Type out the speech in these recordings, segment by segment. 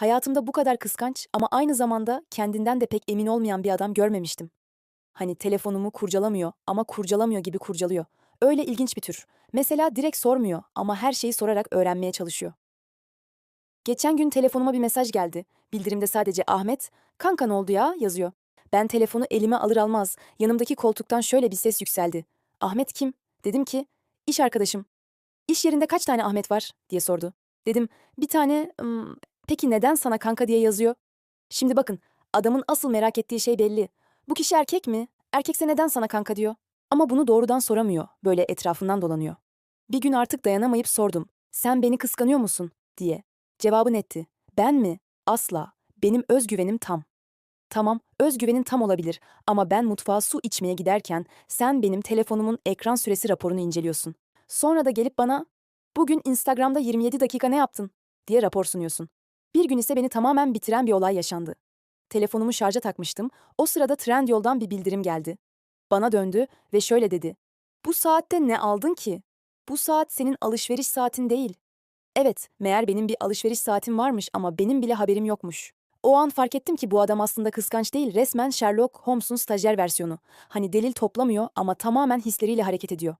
Hayatımda bu kadar kıskanç ama aynı zamanda kendinden de pek emin olmayan bir adam görmemiştim. Hani telefonumu kurcalamıyor ama kurcalamıyor gibi kurcalıyor. Öyle ilginç bir tür. Mesela direkt sormuyor ama her şeyi sorarak öğrenmeye çalışıyor. Geçen gün telefonuma bir mesaj geldi. Bildirimde sadece Ahmet, kanka ne oldu ya yazıyor. Ben telefonu elime alır almaz yanımdaki koltuktan şöyle bir ses yükseldi. Ahmet kim? Dedim ki, iş arkadaşım. İş yerinde kaç tane Ahmet var diye sordu. Dedim, bir tane, "Im, peki neden sana kanka diye yazıyor? Şimdi bakın, adamın asıl merak ettiği şey belli. Bu kişi erkek mi? Erkekse neden sana kanka diyor? Ama bunu doğrudan soramıyor, böyle etrafından dolanıyor. Bir gün artık dayanamayıp sordum. Sen beni kıskanıyor musun? diye. Cevabı netti. Ben mi? Asla. Benim özgüvenim tam. Tamam, özgüvenin tam olabilir ama ben mutfağa su içmeye giderken sen benim telefonumun ekran süresi raporunu inceliyorsun. Sonra da gelip bana "Bugün Instagram'da 27 dakika ne yaptın?" diye rapor sunuyorsun. Bir gün ise beni tamamen bitiren bir olay yaşandı. Telefonumu şarja takmıştım. O sırada Trendyol'dan bir bildirim geldi. Bana döndü ve şöyle dedi. Bu saatte ne aldın ki? Bu saat senin alışveriş saatin değil. Evet, meğer benim bir alışveriş saatim varmış ama benim bile haberim yokmuş. O an fark ettim ki bu adam aslında kıskanç değil, resmen Sherlock Holmes'un stajyer versiyonu. Hani delil toplamıyor ama tamamen hisleriyle hareket ediyor.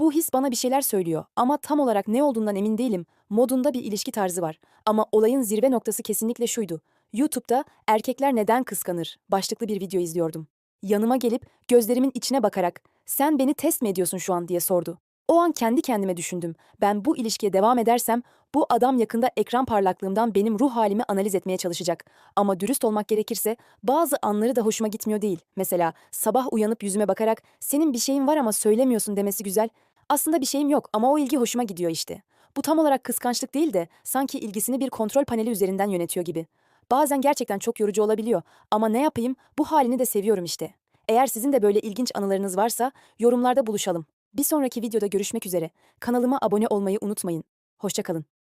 Bu his bana bir şeyler söylüyor ama tam olarak ne olduğundan emin değilim. Modunda bir ilişki tarzı var. Ama olayın zirve noktası kesinlikle şuydu. YouTube'da erkekler neden kıskanır başlıklı bir video izliyordum. Yanıma gelip gözlerimin içine bakarak sen beni test mi ediyorsun şu an diye sordu. O an kendi kendime düşündüm. Ben bu ilişkiye devam edersem bu adam yakında ekran parlaklığımdan benim ruh halimi analiz etmeye çalışacak. Ama dürüst olmak gerekirse bazı anları da hoşuma gitmiyor değil. Mesela sabah uyanıp yüzüme bakarak senin bir şeyin var ama söylemiyorsun demesi güzel. Aslında bir şeyim yok ama o ilgi hoşuma gidiyor işte. Bu tam olarak kıskançlık değil de sanki ilgisini bir kontrol paneli üzerinden yönetiyor gibi. Bazen gerçekten çok yorucu olabiliyor ama ne yapayım bu halini de seviyorum işte. Eğer sizin de böyle ilginç anılarınız varsa yorumlarda buluşalım. Bir sonraki videoda görüşmek üzere. Kanalıma abone olmayı unutmayın. Hoşçakalın.